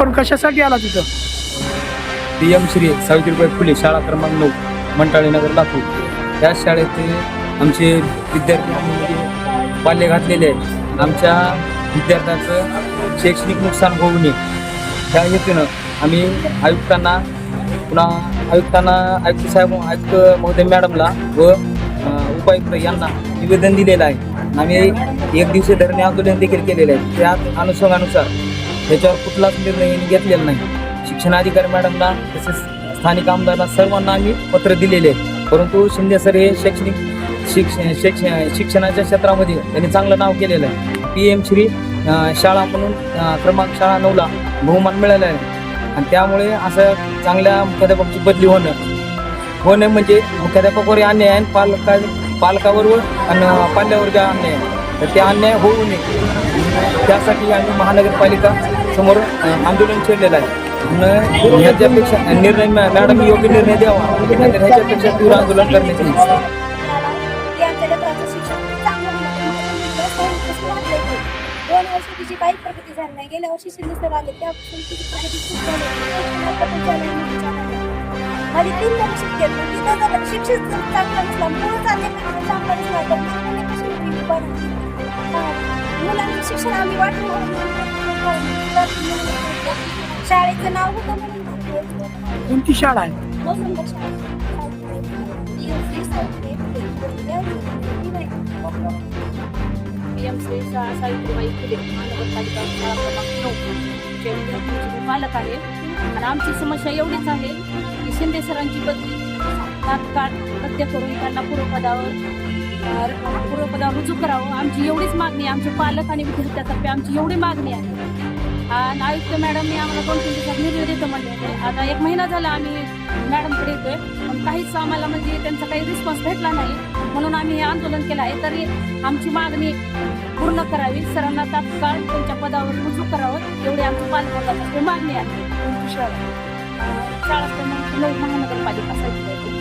आपण कशासाठी आला तिथं? पी एम श्री सावित्रीबाई फुले शाळा क्रमांक नऊ मंटाळी नगर लातूर. या शाळेत आमचे विद्यार्थी पाल्य घातलेले आहेत. आमच्या विद्यार्थ्यांचं शैक्षणिक नुकसान होऊ नये. त्या हेतूनं आम्ही आयुक्तांना पुन्हा आयुक्तांना आयुक्त साहेब आयुक्त महोदय मॅडमला व उपायुक्त यांना निवेदन दिलेलं आहे. आम्ही एक दिवसीय धरणे आंदोलन देखील केलेलं आहे. त्या अनुषंगानुसार त्याच्यावर कुठलाच निर्णय यांनी घेतलेला नाही. शिक्षणाधिकारी मॅडमला तसेच स्थानिक आमदारांना सर्वांना आम्ही पत्र दिलेले आहे. परंतु शिंदे सर हे शैक्षणिक शिक्षण शिक्षण शिक्षणाच्या क्षेत्रामध्ये त्यांनी चांगलं नाव केलेलं आहे. पी एम श्री शाळा म्हणून क्रमांक शाळा नऊला बहुमान मिळालं आहे. आणि त्यामुळे असं चांगल्या मुख्याध्यापकाची बदली होणं होणं म्हणजे मुख्याध्यापकावर अन्याय आहे आणि पालका पालकावर व आणि पाल्यावर ज्या अन्याय आहे तर ते अन्याय होऊ नये. त्यासाठी आम्ही महानगरपालिका समोर आंदोलन छेडलेलं आहे. आणि ह्याच्यापेक्षा निर्णय मॅडम योग्य निर्णय द्यावा. नाहीतर ह्याच्यापेक्षा तीव्र आंदोलन करण्याची शिक्षण दोन वर्ष तिची काही प्रगती झाली नाही गेल्या वर्षी आले त्यापासून तिची प्रगती खूप झाली आणि तीन तिथं जर चांगलं मुलं चांगले चांगलं तर मुलांचं शिक्षण आम्ही वाटलं शाळेचं नाव होतं म्हणून घातलं. कोणती शाळा आहे शाळा. ESC पीएम श्री शाळा सावित्रीबाई फुले महानगरपालिका शाळा क्रमांक नऊ चे विद्यार्थ्यांचे मी पालक आहे आणि आमची समस्या एवढीच आहे की शिंदे सरांची बदली तात्काळ रद्द करून त्यांना पूर्वपदावर अं, पूर्वपदावर रुजू करावं आमची एवढीच मागणी आहे आमचे पालक आणि विद्यार्थ्यातर्फे आमची एवढी मागणी आहे आणि आयुक्त मॅडमने आम्हाला दोन तीन दिवसात निर्णय देतो म्हणले आता एक महिना झाला आम्ही मॅडमकडे येतोय. पण काहीच आम्हाला म्हणजे त्यांचा काही रिस्पॉन्स भेटला नाही. म्हणून आम्ही हे आंदोलन केलं आहे. तरी आमची मागणी पूर्ण करावी. सरांना तात्काळ त्यांच्या पदावर रुजू करावं. एवढी आमची पालकवर्गाची मागणी आहे. शाळा महानगरपालिका साहित्य